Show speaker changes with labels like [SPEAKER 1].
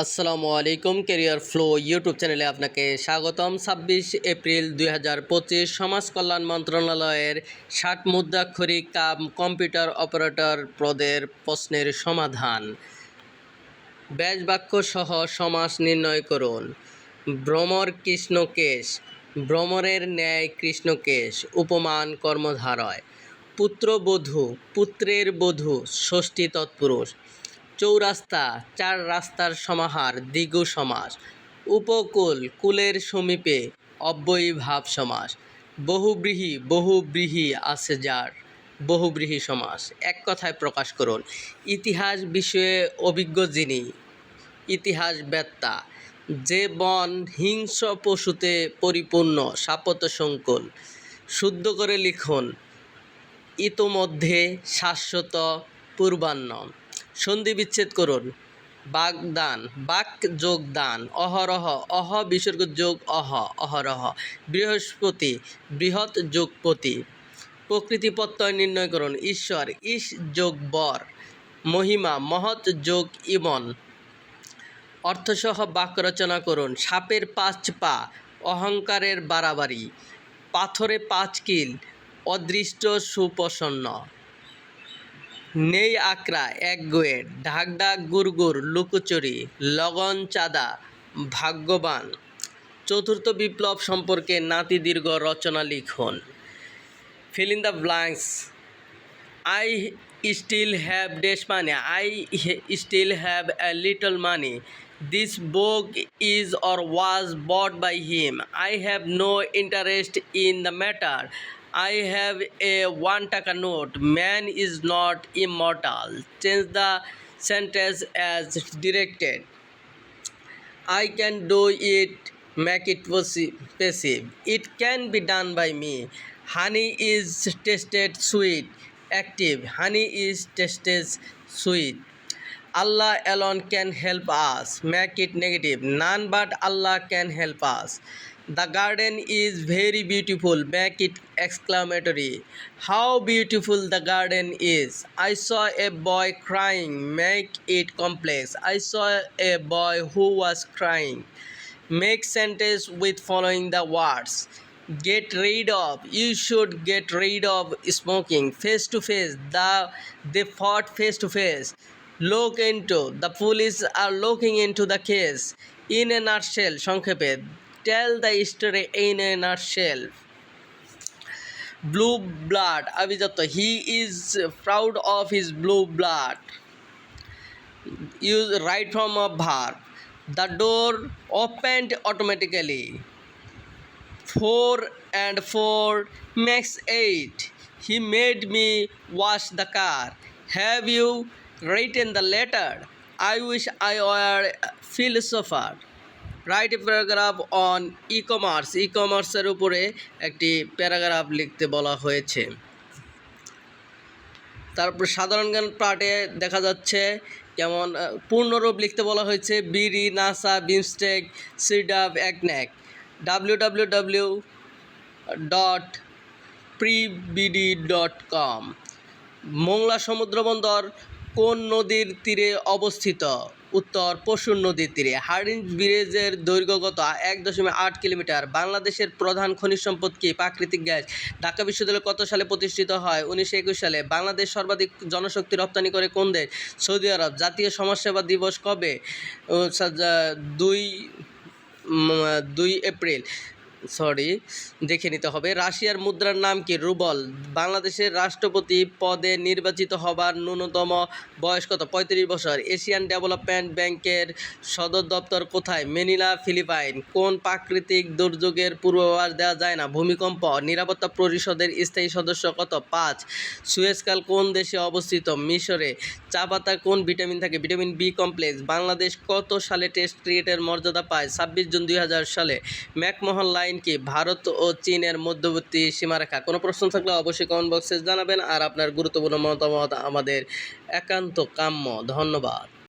[SPEAKER 1] আসসালামু আলাইকুম career flow YouTube চ্যানেলে আপনাকে স্বাগতম ছাব্বিশ এপ্রিল দুই হাজার পঁচিশ সমাজ কল্যাণ মন্ত্রণালয়ের ষাট মুদ্রাক্ষরিক কাম কম্পিউটার অপারেটর পদের প্রশ্নের সমাধান ব্যাস বাক্য সহ সমাস নির্ণয় করুন ভ্রমর কৃষ্ণকেশ ভ্রমরের ন্যায় কৃষ্ণকেশ উপমান কর্মধারয় পুত্রবধূ পুত্রের বধূ ষষ্ঠী তৎপুরুষ চৌরাস্তা চার রাস্তার সমাহার দ্বিগু সমাস উপকূল কুলের সমীপে অব্যয়ী ভাব সমাস বহুব্রীহি বহুব্রীহি আছে যার বহুব্রীহি সমাস এক কথায় প্রকাশ করুন ইতিহাস বিষয়ে অভিজ্ঞ যিনি ইতিহাস বেত্তা যে বন হিংস্র পশুতে পরিপূর্ণ সাপত সংকুল শুদ্ধ করে লিখুন ইতোমধ্যে শাশ্বত পূর্বান্ন সন্ধি বিচ্ছেদ করুন বাগদান বাক যোগদান অহরহ অহ বিসর্গ যোগ অহ অহরহ বৃহস্পতি বৃহৎ যোগপতি প্রকৃতি প্রত্যয় নির্ণয় করুন ঈশ্বর ইস যোগ বর মহিমা মহৎ যোগ ইমন অর্থসহ বাক্য রচনা করুন সাপের পাঁচ পা অহংকারের বাড়াবাড়ি পাথরে পাঁচ কিল অদৃষ্ট সুপ্রসন্ন নেই আকরা এক গোয়ের ঢাক ঢাক গুড় লুকোচুরি লগন চাঁদা ভাগ্যবান চতুর্থ বিপ্লব সম্পর্কে নাতি দীর্ঘ রচনা লিখুন fill in the blanks I still have less money I still have a little money this book is or was bought by him I have no interest in the matter I have a 1 taka note. Man is not immortal. Change the sentence as directed. I can do it. Make it passive. It can be done by me. Honey is tasted sweet. Active. Honey is tasted sweet. Allah alone can help us. Make it negative. None but Allah can help us. The garden is very beautiful, make it exclamatory. How beautiful the garden is. I saw a boy crying, make it complex. I saw a boy who was crying. Make sentence with following the words. Get rid of. You should get rid of smoking. Face to face. They fought face to face. Look into. The police are looking into the case. In a nutshell, sonkkhepe tell the story in a nutshell. Blue blood, Avijato. He is proud of his blue blood. Use right from a verb. The door opened automatically. Four and four makes eight. He made me wash the car. Have you written the letter? I wish I were a philosopher. Write a paragraph on e commerce ই কমার্সের উপরে একটি paragraph লিখতে বলা হয়েছে তারপর সাধারণ জ্ঞান পার্টে দেখা যাচ্ছে যেমন পূর্ণরূপ লিখতে বলা হয়েছে বিরি নাসা বিমস্টেক সিডাব একন্যাক W W W dot pribd dot com Mongla সমুদ্রবন্দর কোন নদীর তীরে অবস্থিত উত্তর পশুর নদীর তীরে হার্ডিঞ্জ ব্রিজের দৈর্ঘ্যগত এক দশমিক আট কিলোমিটার বাংলাদেশের প্রধান খনিজ সম্পদ কি প্রাকৃতিক গ্যাস ঢাকা বিশ্ববিদ্যালয় কত সালে প্রতিষ্ঠিত হয় উনিশশো একুশ সালে বাংলাদেশ সর্বাধিক জনশক্তি রপ্তানি করে কোন দেশ সৌদি আরব জাতীয় সমাজসেবা দিবস কবে দুই দুই এপ্রিল সরি দেখে নিতে হবে রাশিয়ার মুদ্রার নাম কি রুবল বাংলাদেশের রাষ্ট্রপতি পদে নির্বাচিত হবার ন্যূনতম বয়স কত পঁয়ত্রিশ বছর এশিয়ান ডেভেলপমেন্ট ব্যাংকের সদর দপ্তর কোথায় মেনিলা ফিলিপাইন কোন প্রাকৃতিক দুর্যোগের পূর্বাভাস দেওয়া যায় না ভূমিকম্প নিরাপত্তা পরিষদের স্থায়ী সদস্য কত পাঁচ সুয়েজকাল কোন দেশে অবস্থিত মিশরে চা পাতা কোন ভিটামিন থাকে ভিটামিন বি কমপ্লেক্স বাংলাদেশ কত সালে টেস্ট ক্রিকেটের মর্যাদা পায় ছাব্বিশ জুন দুই সালে ম্যাকমোহন লাইন লাইন কি ভারত ও চীনের মধ্যবর্তী সীমারেখা কোনো প্রশ্ন থাকলে অবশ্যই কমেন্ট বক্সে জানাবেন আর আপনার গুরুত্বপূর্ণ মতামত আমাদের একান্ত কাম্য ধন্যবাদ